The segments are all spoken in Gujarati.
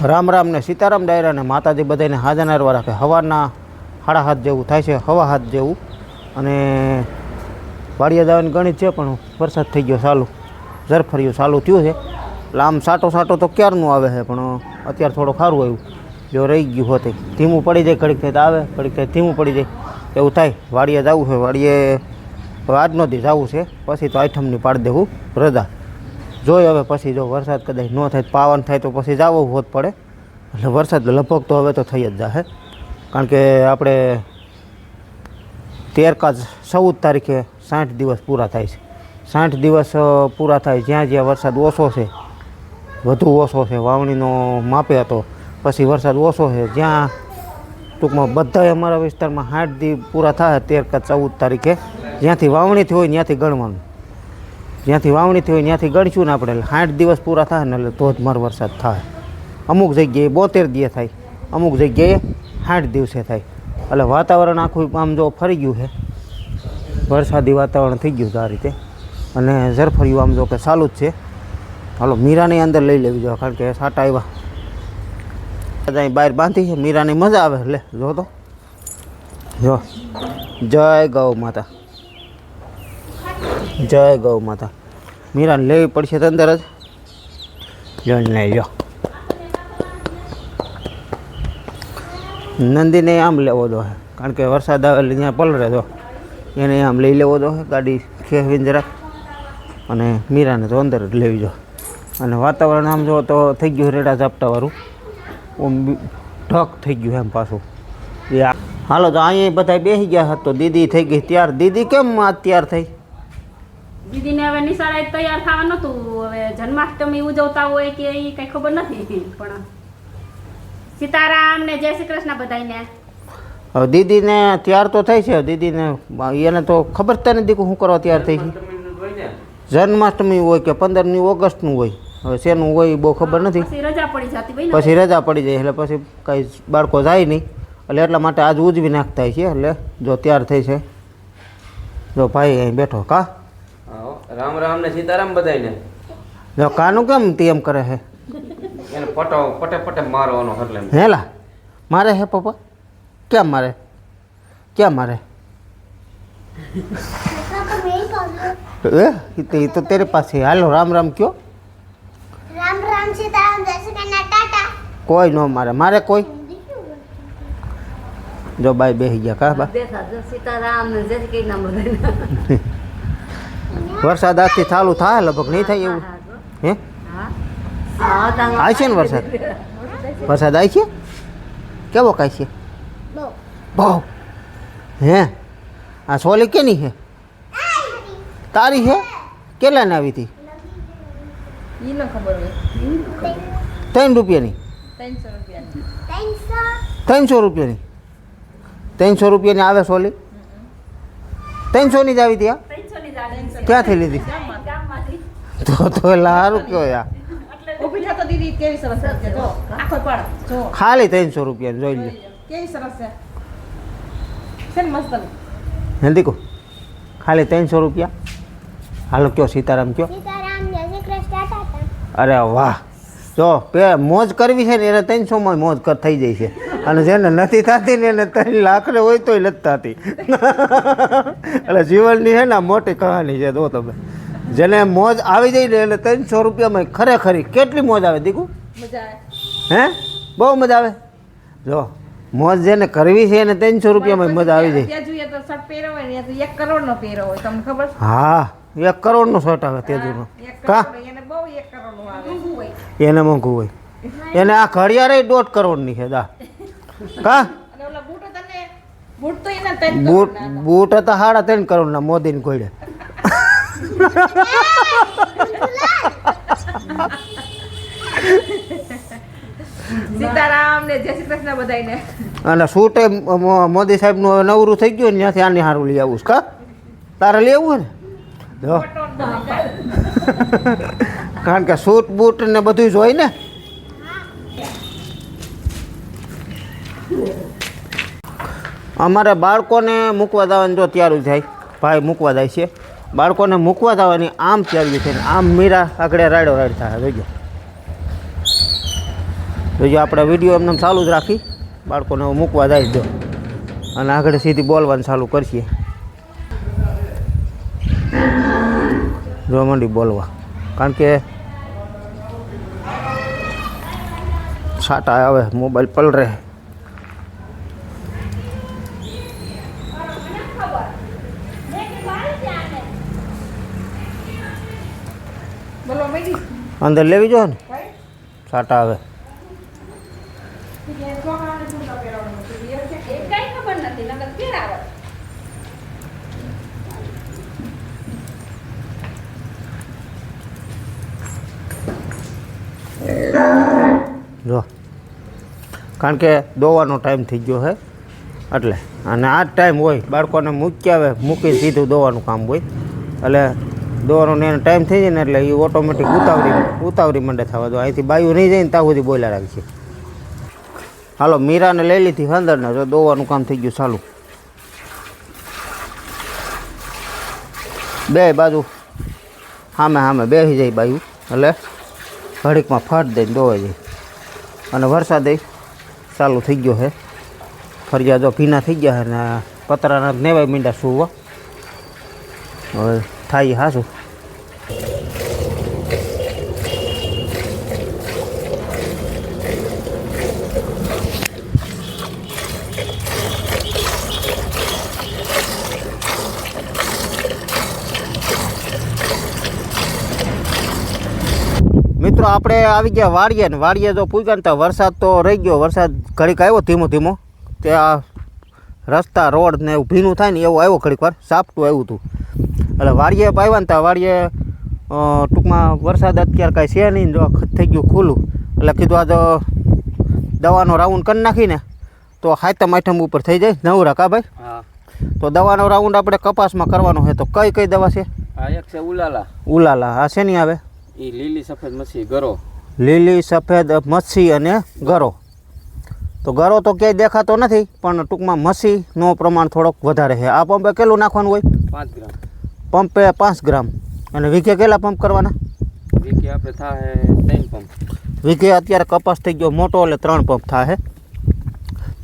રામ રામ ને સીતારામ ડાયરા ને માતાજી બધાને હાજર નારવા રાખે. હવાના હાડા હાથ જેવું થાય છે, હવા હાથ જેવું. અને વાડિયા જવાની ગણિત છે, પણ વરસાદ થઈ ગયો ચાલુ. ઝરફરિયું ચાલુ થયું છે. આમ સાટો સાટો તો ક્યારનું આવે છે, પણ અત્યારે થોડું ખારું આવ્યું. જો રહી ગયું હોતે ધીમું પડી જાય, ઘડીક થાય તો આવે, ઘડીક થાય ધીમું પડી જાય. એવું થાય. વાડીએ જવું છે વાડીએ આજનો દી જવું છે. પછી તો આઈઠમની પાડી દેવું, રજા. જોઈ હવે પછી જો વરસાદ કદાચ ન થાય, પાવન થાય તો પછી જવું હોત પડે. એટલે વરસાદ લગભગ તો હવે તો થઈ જ જશે કારણ કે આપણે તેર કાચ ચૌદ તારીખે સાઠ દિવસ પૂરા થાય છે. સાઠ દિવસ પૂરા થાય જ્યાં જ્યાં વરસાદ ઓછો છે, વધુ ઓછો છે, વાવણીનો માપે હતો, પછી વરસાદ ઓછો છે, જ્યાં ટૂંકમાં બધાય અમારા વિસ્તારમાં સાઠ દી પૂરા થાય તેર કાચ ચૌદ તારીખે. જ્યાંથી વાવણી થઈ હોય, ત્યાંથી ગણવાનું. જ્યાંથી વાવણી થઈ હોય ત્યાંથી ગળશું ને આપણે સાઠ દિવસ પૂરા થાય ને એટલે ધોધમાર વરસાદ થાય. અમુક જગ્યાએ બોતેર દિવસ થાય, અમુક જગ્યાએ સાઠ દિવસે થાય. એટલે વાતાવરણ આખું આમ જો ફરી ગયું છે, વરસાદી વાતાવરણ થઈ ગયું છે આ રીતે. અને ઝરફર્યું આમ જો કે ચાલુ જ છે. હાલો, મીરાની અંદર લઈ લેવી જોઈએ, કારણ કે સાટા આવ્યા. અહીં બહાર બાંધી છે, મીરાની મજા આવે, લે, જો તો. જો, જય ગૌ માતા. જય ગૌ માતા. મીરાને લેવી પડશે તો અંદર જ? જોઈને લઈ લો નંદીને આમ લેવો દો હે. કારણ કે વરસાદ આવે એટલે ત્યાં પલરે તો એને આમ લઈ લેવો દો ગાડી ખેવીને જરાક. અને મીરાને તો અંદર જ લેવી જો. અને વાતાવરણ આમ જો તો થઈ ગયું રેડા ઝાપટાવાળું. ઓમ ઢક થઈ ગયું એમ પાછું. એ હાલો તો અહીંયા બધા બેસી ગયા હતા તો દીદી થઈ ગઈ. ત્યાર દીદી કેમ અત્યાર થઈ? દીદીને હવે નિશાળે તૈયાર થવા નતું હવે જન્માષ્ટમી ઉજવતા હોય કે એ કઈ ખબર નથી. પણ સીતારામ ને જય શ્રી કૃષ્ણ બધાને હવે દીદીને તૈયાર તો થઈ છે. દીદીને એને તો ખબર જ નથી કે શું કરવા તૈયાર થઈ છે? જન્માષ્ટમી હોય કે પંદરમી ઓગસ્ટનું હોય. હવે શેનું હોય એ બહુ ખબર નથી. પછી રજા પડી જતી હોય પછી રજા પડી જાય એટલે પછી કાંઈ બાળકો જાય નહીં. એટલે એટલા માટે આજ ઉજવી નાખતા છે. એટલે જો તૈયાર થઈ છે. જો ભાઈ અહીં બેઠો કા. રામ રામ ને સીતારામ બધાયને. જો કાનું કેમ તે એમ કરે છે એને પટો પટે પટે મારવાનો એટલે એમ. હેલા મારે હે પપ્પા? કેમ મારે? ક્યાં મારે? એ ઈ તો- ઈ તો તેરે પાસે હાલો રામ રામ કયો. રામ રામ સીતારામ જય શ્રી કૃષ્ણ ટાટા. કોઈ ન મારે મારે કોઈ? જો બાઈ બેસી ગયા કા બા? સીતારામ ને જય શ્રી કૃષ્ણ બધાને. વરસાદ આજથી ચાલુ થાય લગભગ નહીં થાય એવું. હે? આવે છે ને વરસાદ? વરસાદ આવી છે? કેવો કાંઈ છે? બહુ. હે? આ સોલી કેની છે? તારી છે? કેટલાને આવી હતી? ત્રણ રૂપિયાની. ત્રણસો ત્રણસો રૂપિયાની. ત્રણસો રૂપિયાની આવે સોલી? ત્રણસોની જ આવી હતી આ ક્યાંથી લીધી? તો તો લારું કયો યાર. ઊભી થા તો દીદી કેવી સરસ છે? જો આખો પડ જો. ખાલી ત્રણસો રૂપિયા જોઈ લે કેવી સરસ છે? છે ને ખાલી ત્રણસો રૂપિયા? હાલો કયો સીતારામ કયો? અરે વાહ. જો પે મોજ કરવી છે ને એને ત્રણસોમાં મોજ કર થઈ જાય છે. અને જેને નથી થતી ને એને ત્રણ લાખ ને હોય તોય નથી થતી. એટલે જીવનની છે ને આ મોટી કહાની છે જો તમે. જેને મોજ આવી જાય ને એને ત્રણસો રૂપિયામાં ખરેખરી કેટલી મોજ આવે દીકુ? હે? બહુ મજા આવે? જો મોજ જેને કરવી છે એને ત્રણસો રૂપિયામાં મજા આવી જાય. તો તો? હા એક કરોડનો શર્ટ આવે તેજુનો કા? એને મોંઘું હોય. એને આ ઘડિયાળે દોઢ કરોડની છે દા કા? બૂટો બૂટ ત્રણ હતા. સાડા ત્રણ કરોડના મોદીને કોઈડે સીતારામ ને જય શ્રી કૃષ્ણ અને મોદી સાહેબનું નું નવરું થઈ ગયું ને ત્યાંથી આને સારું લઈ આવું કા? તારે લઈ આવું ને? જો. કારણ કે સૂટ બૂટ ને બધું જ હોય ને અમારે બાળકોને મૂકવા જવાનું જો ત્યારું થાય. ભાઈ મૂકવા જાય છે. બાળકોને મૂકવા જવાની આમ તૈયારી છે આમ મીરા આગળ રાડો રાડ થાય. જોજો. તો જો આપણે વીડિયો એમને ચાલુ જ રાખી. બાળકોને મૂકવા જાય દો અને આગળ સીધી બોલવાનું ચાલુ કરશે જો માંડી બોલવા. કારણ કે છાટા આવે, મોબાઈલ પલરે અંદર લેવી જો ને? સાટા આવે. એ કઈ ખબર નથી નકર કેળાવે જો. કારણ કે દોવાનો ટાઈમ થઈ ગયો છે એટલે. અને આ જ ટાઈમ હોય બાળકોને મૂકી આવે મૂકી સીધું દોવાનું કામ હોય. એટલે દોવાનો એનો ટાઈમ થઈ જાય ને એટલે એ ઓટોમેટિક ઉતાવળી ઉતાવળી મંડે થવા દો. અહીંથી બાયું નહીં જાય ને ત્યાં સુધી બોલ્યા રાખશે હાલો, મીરાને લઈ લીધી હંદરને. જો દોવાનું કામ થઈ ગયું, ચાલુ. બે બાજુ. સામે સામે બેસી જાય બાયું. એટલે ઘડીકમાં ફાટ દઈને દોવાઈ જાય. અને વરસાદ ચાલુ થઈ ગયો છે ફરિયાદો ભીના થઈ ગયા છે પતરાના નેવાય મીંડા સુવા. હવે થાય હાસું મિત્રો, આપણે આવી ગયા વાડીએ ને વાડીએ તો પૂગ્યા ને તો વરસાદ તો રહી ગયો. વરસાદ ઘડીક આવ્યો ધીમો ધીમો. ત્યાં રસ્તા, રોડ ને એવું ભીનું થાય ને એવું આવ્યો ઘડીક વાર. સાપટું આવ્યું હતું એટલે વાડીએ પાવ્યા ને ત્યાં વાડીએ ટૂંકમાં વરસાદ અત્યારે કાંઈ છે નહીં જો થઈ ગયું ખુલ્લું. એટલે કીધું આ તો દવાનો રાઉન્ડ કરી નાખીને તો હાથમ આઠમ ઉપર થઈ જાય. નવું કા ભાઈ? તો દવાનો રાઉન્ડ આપણે કપાસમાં કરવાનો છે. તો કઈ કઈ દવા છે? આ એક છે ઉલાલા. ઉલાલા. આ શેની આવે? એ લીલી સફેદ મચ્છી ગરો. લીલી સફેદ મચ્છી અને ગરો. તો ગરો તો ક્યાંય દેખાતો નથી પણ ટૂંકમાં મચ્છીનું પ્રમાણ થોડોક વધારે છે. આ પંપે કેટલું નાખવાનું હોય? પાંચ ગ્રામ. પંપે પાંચ ગ્રામ. અને વીઘે કેટલા પંપ કરવાના? વીઘે આપણે થાય ત્રણ પંપ. વીઘે અત્યારે કપાસ થઈ ગયો મોટો એટલે ત્રણ પંપ થાય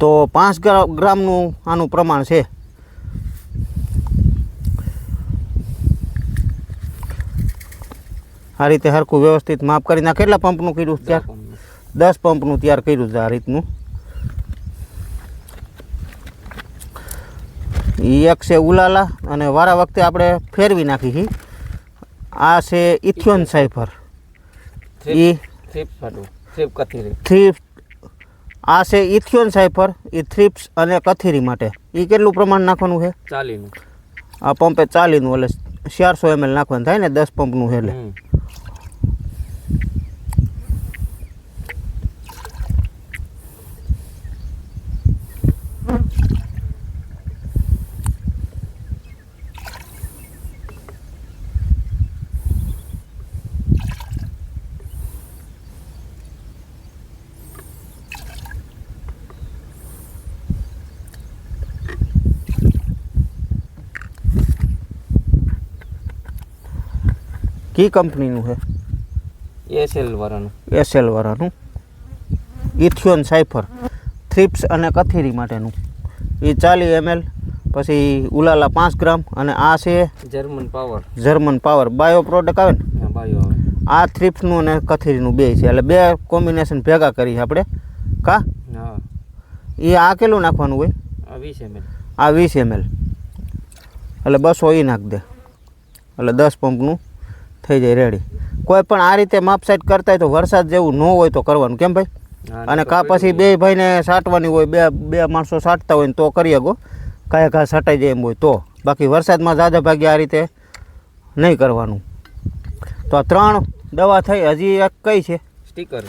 તો પાંચ ગ્રા- ગ્રામનું આનું પ્રમાણ છે. આ રીતે હરખું વ્યવસ્થિત માપ કરીને કેટલા પંપનું કર્યું ત્યાર? દસ પંપનું તૈયાર કર્યું છે આ રીતનું. એક છે ઉલાલા અને વારા વખતે આપણે ફેરવી નાખી છે. આ છે ઇથિયોન સાઇફર. એ થ્રીપ ફાટું થ્રીપ કથીરી. થ્રી આ છે ઇથિયોન સાઇફર એ થ્રીપ્સ અને કથીરી માટે. એ કેટલું પ્રમાણ નાખવાનું છે? ચાલીનું. આ પંપે ચાલીનું એટલે ચારસો એમએલ નાખવાનું થાય ને દસ પંપનું એટલે. હમ. કી કંપનીનું છે? એસએલ વાળાનું. એસએલ વાળાનું? ઇથિયોન સાઇફર થ્રિપ્સ અને કથીરી માટેનું. એ ચાલી એમએલ પછી ઉલાલા પાંચ ગ્રામ અને આ છે German power. German power. Bio product આવે ને? બાયો આવે. આ થ્રિપ્સનું અને કથીરીનું બે છે. એટલે બે કોમ્બિનેશન ભેગા કરી આપણે. કા? એ આ કેટલું નાખવાનું હોય? આ વીસ એમએલ. આ વીસ એમએલ. એટલે બસો એ નાખ દે. એટલે દસ પંપનું થઈ જાય રેડી કોઈ પણ આ રીતે માપસાઈટ કરતા હોય તો વરસાદ જેવું ન હોય તો કરવાનું. કેમ ભાઈ? અને કા પછી બે ભાઈને સાટવાની હોય બે બે માણસો સાટતા હોય ને તો કરી શકો. કાંઈ ઘા સાટાઈ જાય એમ હોય તો. બાકી વરસાદમાં દાદા ભાગે આ રીતે નહીં કરવાનું. તો આ ત્રણ દવા થઈ હજી એક કઈ છે? સ્ટીકર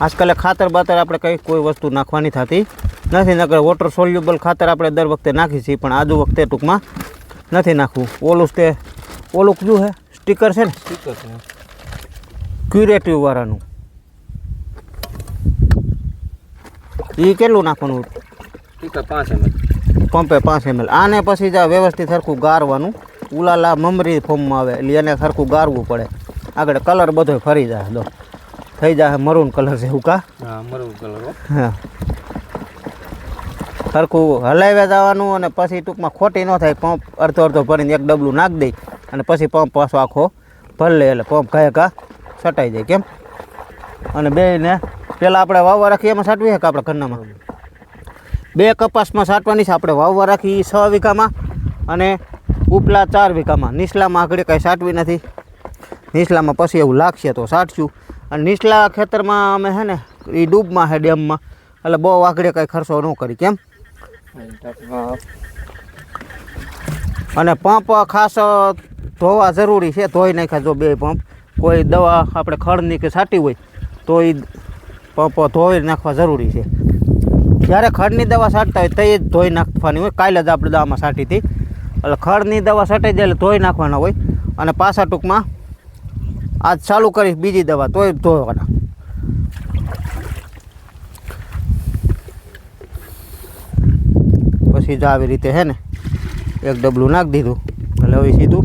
આજકાલ ખાતર બાતર આપણે કંઈ કોઈ વસ્તુ નાખવાની થતી નથી નકર વોટર સોલ્યુબલ ખાતર આપણે દર વખતે નાખી છીએ પણ આજુ વખતે ટૂંકમાં નથી નાખવું. ઓલું તે ઓલું કયું છે? સ્ટીકર છે ને? સ્ટીકર છે. ક્યુરેટિવ વાળાનું. એ કેટલું નાખવાનું? સ્ટીકર પાંચ એમએલ પંપે પાંચ એમએલ આને પછી જ વ્યવસ્થિત સરખું ગારવાનું. ઉલાલા મમરી ફોર્મમાં આવે એટલે એને સરખું ગારવું પડે. આગળ કલર બધો ફરી જાય દો. થઈ જાય મરૂન કલર જેવું કા? હા મરૂન કલર હા. સરખું હલાવ્યા જવાનું અને પછી ટૂંકમાં ખોટી ન થાય પંપ અડધો અડધો ભરીને એક ડબલું નાખી દઈ અને પછી પંપ પાછો આખો ભરી લે એટલે પંપ ઘાય કા છટાઈ જાય, કેમ? અને બેને પહેલાં આપણે વાવવા રાખી એમાં સાટવીએ કે આપણે ઘરનામાં? બે કપાસમાં સાટવાની છે, આપણે વાવવા રાખી છ વીઘામાં અને ઉપલા ચાર વીઘામાં. નીચલામાં આગળ કાંઈ સાટવી નથી. નીચલામાં પછી એવું લાગશે તો સાટશું. અને નીચલા ખેતરમાં અમે છે ને એ ડૂબમાં છે ડેમમાં. એટલે બહુ આગળ કાંઈ ખર્ચો ન કરી, કેમ? હા. અને પંપ ખાસ ધોવા જરૂરી છે, ધોઈ નાખ્યા જો બે પંપ. કોઈ દવા આપણે ખડની કે છાંટી હોય, તો એ પંપ ધોઈ નાખવા જરૂરી છે. જ્યારે ખડની દવા છાંટતા હોય, તો એ જ ધોઈ નાખવાની હોય. કાલે જ આપણે દવામાં છાંટી એટલે ખડની દવા છાંટી જાય એટલે ધોઈ નાખવાના હોય. અને પાછા ટૂંકમાં આજ ચાલુ કરીશ બીજી દવા, તોય ધોવાના. પછી જ આવી રીતે હે ને એક ડબલું નાખી દીધું. એટલે હવે સીધું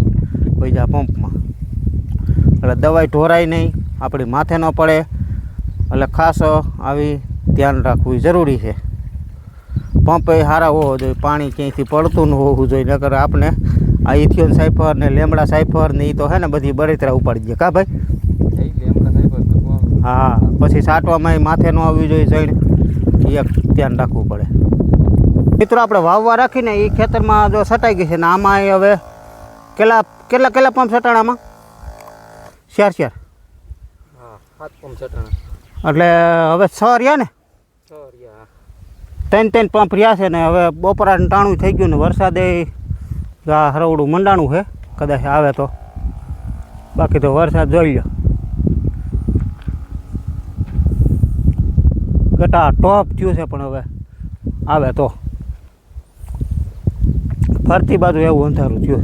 પૈસા પંપમાં. એટલે દવાઈ ઢોરાય નહીં આપણી માથે ન પડે. એટલે ખાસ આવી ધ્યાન રાખવું જરૂરી છે. પંપ એ સારા હોવો જોઈએ પાણી ક્યાંયથી પડતું ન હોવું જોઈએ નકર આપણે આ ઇથિયોન સાયફર ને લેમડા સાયફર ને એ તો હે ને બધી બળતરા ઉપાડી દે. કા ભાઈ? હા પછી સાટવામાં માથે ન આવવી જોઈએ જઈને એ એક ધ્યાન રાખવું પડે. મિત્રો આપણે વાવવા રાખીને એ ખેતરમાં જો સટાઈ ગઈ છે ને આમાં એ હવે કેટલા કેટલા કેટલા પંપ સટાણામાં? ચાર ચાર એટલે હવે છ રહ્યા ને? ત્રણ ત્રણ પંપ રહ્યા છે ને હવે બપોરા ટાણું થઈ ગયું ને વરસાદે આ હરવડું મંડાણું છે કદાચ આવે તો. બાકી તો વરસાદ જોઈ લો ગટા ટોપ થયું છે પણ હવે આવે તો. ફરતી બાજુ એવું અંધારું થયું.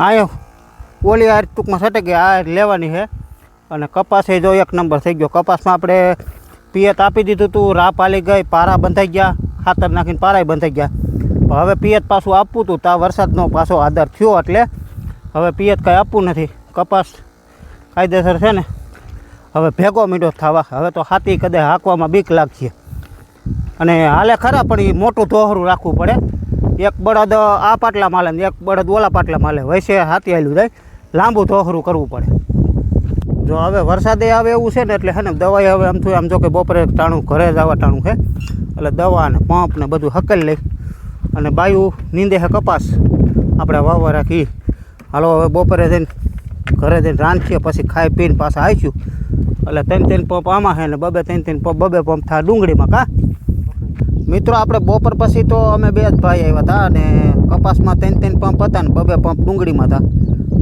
આયો. ઓલી આ ટૂંકમાં સટે ગઈ આ લેવાની છે અને કપાસ એ જો એક નંબર થઈ ગયો. કપાસમાં આપણે પિયત આપી દીધું હતું રા પાલી ગઈ, પારા બંધાઈ ગયા, ખાતર નાખીને પારાય બંધાઈ ગયા. હવે પિયત પાછું આપવું હતું તા વરસાદનો પાછો આધાર થયો એટલે હવે પિયત કાંઈ આપવું નથી. કપાસ કાયદેસર છે ને, હવે ભેગો મીઠો થવા હવે તો હાથી કદાચ હાંકવામાં બીક લાગશે. અને હાલે ખરા, પણ એ મોટું ધોહરું રાખવું પડે. એક બળદ આ પાટલા માલે ને એક બળદ ઓલા પાટલા માલે. વૈસે હાથી આવેલું જાય. લાંબુ ધોહરું કરવું પડે. જો હવે વરસાદે આવે એવું છે ને, એટલે હે ને, દવાઈ હવે આમ થયું, આમ જો કે બપોરે ટાણું, ઘરે જ આવવા ટાણું છે. એટલે દવા ને પંપ ને બધું હકેલ લઈ. અને બાયું નીંદે હે કપાસ. આપણે વાવવા રાખી. હાલો, હવે બપોરે જઈને ઘરે જઈને રાંધીએ, પછી ખાઈ પીને પાછા આવીશું. એટલે ત્રણ ત્રણ પંપ આમાં છે ને, બબે ત્રણ ત્રણ પંપ, બબે પંપ થાય ડુંગળીમાં, કા? મિત્રો, આપણે બપોર પછી તો અમે બે જ ભાઈ આવ્યા હતા અને કપાસમાં ત્રણ ત્રણ પંપ હતા ને બબે પંપ ડુંગળીમાં હતા.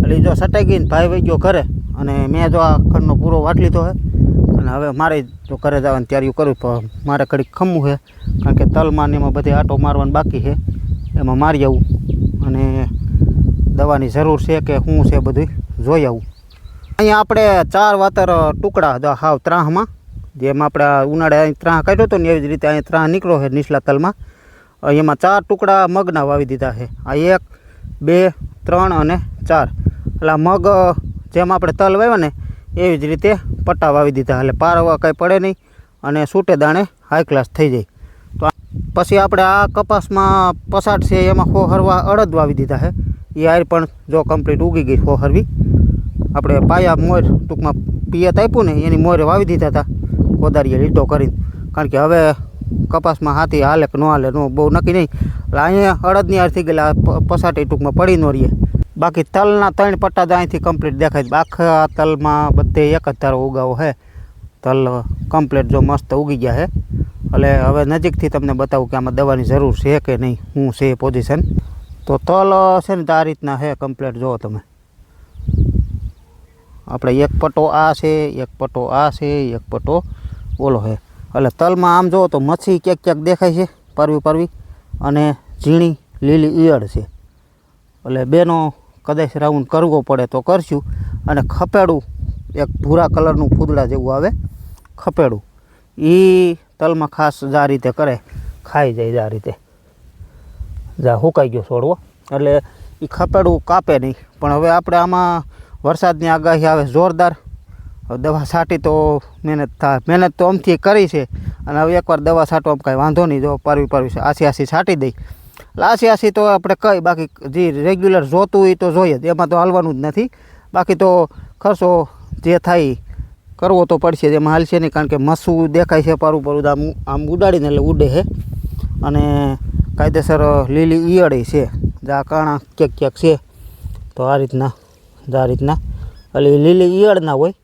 એટલે જો સટાઈ ગઈને ભાઈ વહી ગયો ઘરે અને મેં જો આ ખંડનો પૂરો વાટ લીધો છે અને હવે મારે જો ઘરે જવાની તૈયારી કરું પણ મારે ઘડીક ખમવું છે કારણ કે તલમાં ને એમાં બધે આટો મારવાનું બાકી છે. એમાં મારી આવું અને દવાની જરૂર છે કે શું છે બધું જોઈ આવું. અહીંયા આપણે ચાર વાતર ટુકડા હાવ ત્રાહમાં. જેમ આપણે ઉનાળે અહીં ત્રાહ કાઢ્યો હતો ને એવી જ રીતે અહીં ત્રાહ નીકળ્યો છે નીચલા તલમાં. એમાં ચાર ટુકડા મગના વાવી દીધા છે. આ એક, બે, ત્રણ અને ચાર. એટલે મગ જેમ આપણે તલ વાવ્યા ને, એવી જ રીતે પટ્ટા વાવી દીધા. એટલે પારવા કંઈ પડે નહીં અને સૂટે દાણે હાઈ ક્લાસ થઈ જાય. તો પછી આપણે આ કપાસમાં પસાટ છે, એમાં હો હરવા અડદ વાવી દીધા છે. એ આર પણ જો કમ્પ્લીટ ઉગી ગઈ હો હરવી. આપણે પાયા મોર ટૂંકમાં પિયત આપ્યું ને, એની મોરે વાવી દીધા હતા. કોદારીએ લીટો કરીને. કારણ કે હવે કપાસમાં હાથી હાલે કે ન હાલે, નો, બહુ નક્કી નહીં. એટલે અહીંયા અડદની હાર થઈ ગયેલા પસાટી ટૂંકમાં પડી ન રહીએ. બાકી તલના ત્રણ પટ્ટા તો અહીંથી કમ્પ્લીટ દેખાય. આખા તલમાં બધે એક જ તારો ઉગાવો છે તલ કમ્પ્લીટ જો મસ્ત ઉગી ગયા છે એટલે હવે નજીકથી તમને બતાવું કે આમાં દવાની જરૂર છે કે નહીં, શું છે પોઝિશન તો તલ છે ને તો આ રીતના છે કમ્પ્લીટ જુઓ તમે. આપણે એક પટ્ટો આ છે, એક પટ્ટો આ છે, એક પટ્ટો ઓલો છે. એટલે તલમાં આમ જુઓ તો મચ્છી ક્યાંક ક્યાંક દેખાય છે, પરવી પરવી. અને ઝીણી લીલી ઈયળ છે. એટલે બેનો કદાચ રાઉન્ડ કરવો પડે તો કરશું. અને ખપેડું, એક ભૂરા કલરનું ફૂદડા જેવું આવે, ખપેડું. એ તલમાં ખાસ જ રીતે કરે, ખાઈ જાય જ રીતે. જા હુકાઈ ગયો છોડવો. એટલે એ ખપેડું કાપે નહીં. પણ હવે આપણે આમાં વરસાદની આગાહી આવે, જોરદાર. હવે દવા છાંટી તો મહેનત થાય મહેનત તો અમથી કરી છે. અને હવે એકવાર દવા છાંટવા કાંઈ વાંધો નહીં, જો પારવી પારવી છે. આસી આસી છાંટી દઈ. આસી આસી તો આપણે કઈ, બાકી જે રેગ્યુલર જોતું હોય તો જોઈએ જ. એમાં તો હાલવાનું જ નથી. બાકી તો ખર્ચો જે થાય કરવો તો પડશે એમાં હાલશે નહીં. કારણ કે મસું દેખાય છે પારું પારું આમ આમ ઉડાડીને એટલે ઉડે છે. અને કાયદેસર લીલી ઈયળી છે. જા કાણા ક્યાંક ક્યાંક છે. તો આ રીતના જ આ રીતના. એટલે લીલી ઈયળ ના હોય.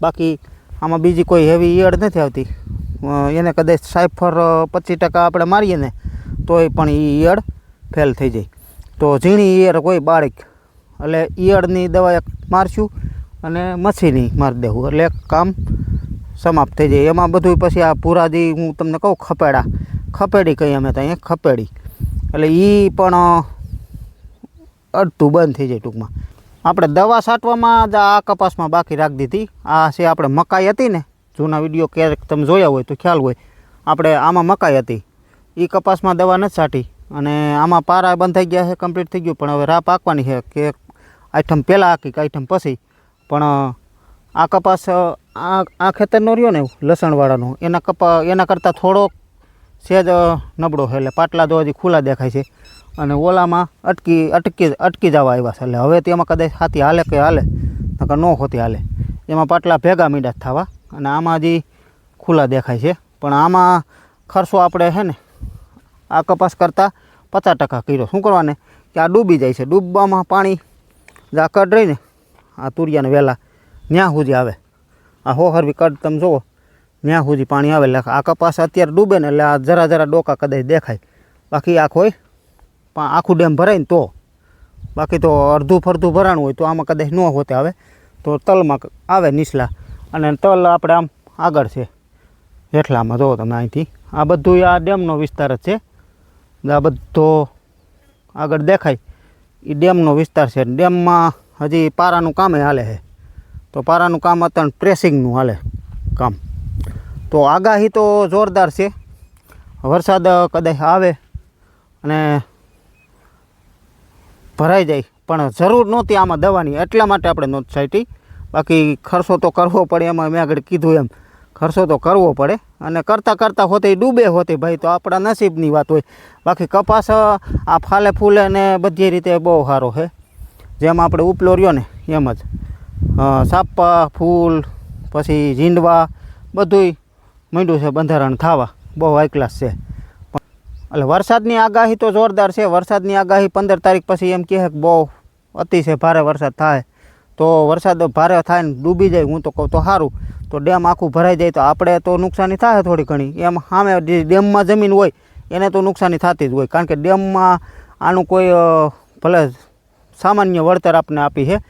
બાકી આમાં બીજી કોઈ હેવી ઈયળ નથી આવતી. એને કદાચ સાયફર પચીસ ટકા આપણે મારીએ ને, તોય પણ એ ઈયળ ફેલ થઈ જાય. તો ઝીણી ઈયળ કોઈ બાળક, એટલે ઈયળની દવા એક મારશું અને મચ્છીની મારી દેવું. એટલે કામ સમાપ્ત થઈ જાય. એમાં બધું પછી આ પૂરાજી હું તમને કહું, ખપેડા. ખપેડી કહીએ અમે ત્યાં ખપેડી. એટલે એ પણ અડધું બંધ થઈ જાય ટૂંકમાં. આપણે દવા છાંટવામાં જ આ કપાસમાં બાકી રાખી દીધી. આ છે આપણે મકાઈ હતી ને, જૂના વીડિયો ક્યારેક તમે જોયા હોય તો ખ્યાલ હોય, આપણે આમાં મકાઈ હતી. એ કપાસમાં દવા નથી છાંટી અને આમાં પારા બંધ થઈ ગયા છે કમ્પ્લીટ થઈ ગયું, પણ હવે રાહ પાકવાની છે કે આઈટમ પહેલાં આખી કે આઈટમ પછી. પણ, આ કપાસ, આ આ ખેતરનો રહ્યો ને લસણવાળાનો, એના કપા, એના કરતાં થોડોક સેજ નબળો છે, એટલે પાટલા તો હજી ખુલ્લા દેખાય છે. અને ઓલામાં અટકી અટકી અટકી જવા આવ્યા છે. એટલે હવે તેમાં કદાચ હાથી હાલે કે હાલે, નકર ન હોતી હાલે. એમાં પાટલા ભેગા મીડા થવા અને આમાં જે ખુલ્લા દેખાય છે. પણ આમાં ખર્ચો આપણે છે ને, આ કપાસ કરતાં પચાસ ટકા કર્યો. શું કરવાને? કે આ ડૂબી જાય છે. ડૂબવામાં પાણી ઝાકડ રહીને આ તુરિયાને વહેલા ન્યા સુધી આવે. આ હોહરવી કડ તમે જુઓ, ન્યા સુધી પાણી આવે. એટલે આ કપાસ અત્યારે ડૂબે ને એટલે આ જરા જરા ડોકા કદાચ દેખાય. બાકી આ કોઈ પણ આખું ડેમ ભરાય ને તો. બાકી તો અડધું ફરધું ભરાણું હોય તો આમાં કદાચ ન હોતે આવે. તો તલમાં આવે નીચલા. અને તલ આપણે આમ આગળ છે. જેટલામાં જુઓ તમે અહીંથી. આ બધું આ ડેમનો વિસ્તાર જ છે. આ બધો આગળ દેખાય. એ ડેમનો વિસ્તાર છે. ડેમમાં હજી પારાનું કામે હાલે છે. તો પારાનું કામ અત્યારે પ્રેસિંગનું હાલે કામ. તો આગાહી તો જોરદાર છે. વરસાદ કદાચ આવે અને ભરાઈ જાય. પણ જરૂર નહોતી આમાં દવાની. એટલા માટે આપણે નહોતી છાંટી. બાકી ખર્ચો તો કરવો પડે, એમાં મેં આગળ કીધું એમ. ખર્ચો તો કરવો પડે. અને કરતાં કરતાં હોતે ડૂબે હોતે ભાઈ, તો આપણા નસીબની વાત હોય. બાકી કપાસ આ ફાલે ફૂલે ને બધી રીતે બહુ સારો છે. જેમ આપણે ઉપલો રહ્યો ને, એમ જ. સાપા ફૂલ, પછી ઝીંડવા, બધુંય માંડ્યું છે બંધારણ થાવા. બહુ હાઈ ક્લાસ છે. એટલે વરસાદની આગાહી તો જોરદાર છે. વરસાદની આગાહી પંદર તારીખ પછી એમ કહે કે બહુ અતિશય ભારે વરસાદ થાય. તો વરસાદ ભારે થાય ને ડૂબી જાય, હું તો કહું તો સારું. તો ડેમ આખું ભરાઈ જાય તો આપણે તો નુકસાની થાય થોડી ઘણી. એમ સામે જે ડેમમાં જમીન હોય, એને તો નુકસાની થતી જ હોય. કારણ કે ડેમમાં આનું કોઈ ભલે સામાન્ય વળતર આપને આપી છે.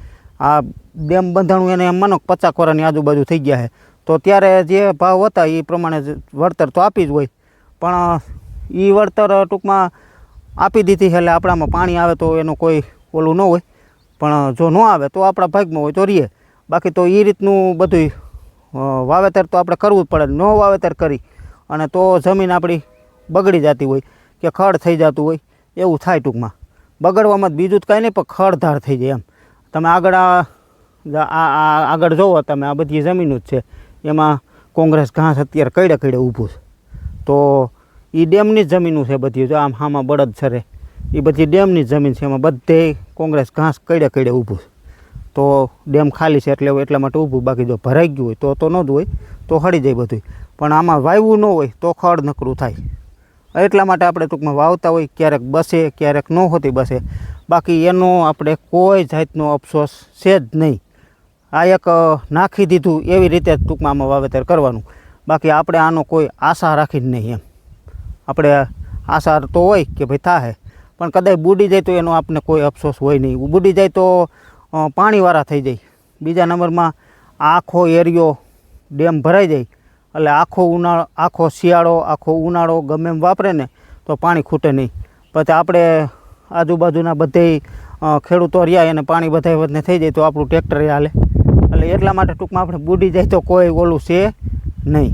આ ડેમ બંધાણું એને એમ માનો પચાસ વર્ષની આજુબાજુ થઈ ગયા છે. તો ત્યારે જે ભાવ હતા એ પ્રમાણે વળતર તો આપી જ હોય. પણ એ વળતર ટૂંકમાં આપી દીધી એટલે આપણામાં પાણી આવે તો એનું કોઈ ઓલું ન હોય. પણ જો ન આવે તો આપણા ભાગમાં હોય તો રહીએ બાકી તો એ રીતનું બધું વાવેતર તો આપણે કરવું જ પડે, ન વાવેતર કરી. અને તો જમીન આપણી બગડી જતી હોય કે ખડ થઈ જતું હોય, એવું થાય ટૂંકમાં. બગડવામાં બીજું જ કાંઈ નહીં, પણ ખડધાર થઈ જાય એમ. તમે આગળ આ આગળ જોવો, તમે આ બધી જમીનો જ છે. એમાં કોંગ્રેસ ઘાસ અત્યારે કઈડે કઈડે ઊભું છે. તો એ ડેમની જ જમીનો છે બધી, જો આમ હામાં બળદ છરે એ બધી ડેમની જમીન છે, એમાં બધે કોંગ્રેસ ઘાસ કડે કડે ઊભું છે. તો ડેમ ખાલી છે એટલે એટલા માટે ઊભું, બાકી જો ભરાઈ ગયું હોય તો તો ન જ હોય, તો હળી જાય બધું પણ આમાં વાવવું ન હોય તો ખડ નકરું થાય. એટલા માટે આપણે ટૂંકમાં વાવતા હોય, ક્યારેક બસે, ક્યારેક ન હોતી બસે. બાકી એનો આપણે કોઈ જાતનો અફસોસ છે જ નહીં. આ એક નાખી દીધું એવી રીતે ટૂંકમાં આમાં વાવેતર કરવાનું. બાકી આપણે આનો કોઈ આશા રાખી જ નહીં એમ. આપણે આશા તો હોય કે ભાઈ થાય પણ કદાચ બુડી જાય તો એનો આપણને કોઈ અફસોસ હોય નહીં. બુડી જાય તો પાણીવાળા થઈ જાય. બીજા નંબરમાં આખો એરિયો ડેમ ભરાઈ જાય. એટલે આખો ઉનાળો, આખો શિયાળો, આખો ઉનાળો ગમે એમ વાપરે ને, તો પાણી ખૂટે નહીં. પછી આપણે આજુબાજુના બધે ખેડૂતો રહ્યા એને પાણી બધાય વધને થઈ જાય તો આપણું ટ્રેક્ટર હાલે. એટલે એટલા માટે ટૂંકમાં આપણે બુડી જાય તો કોઈ ઓલું છે નહીં.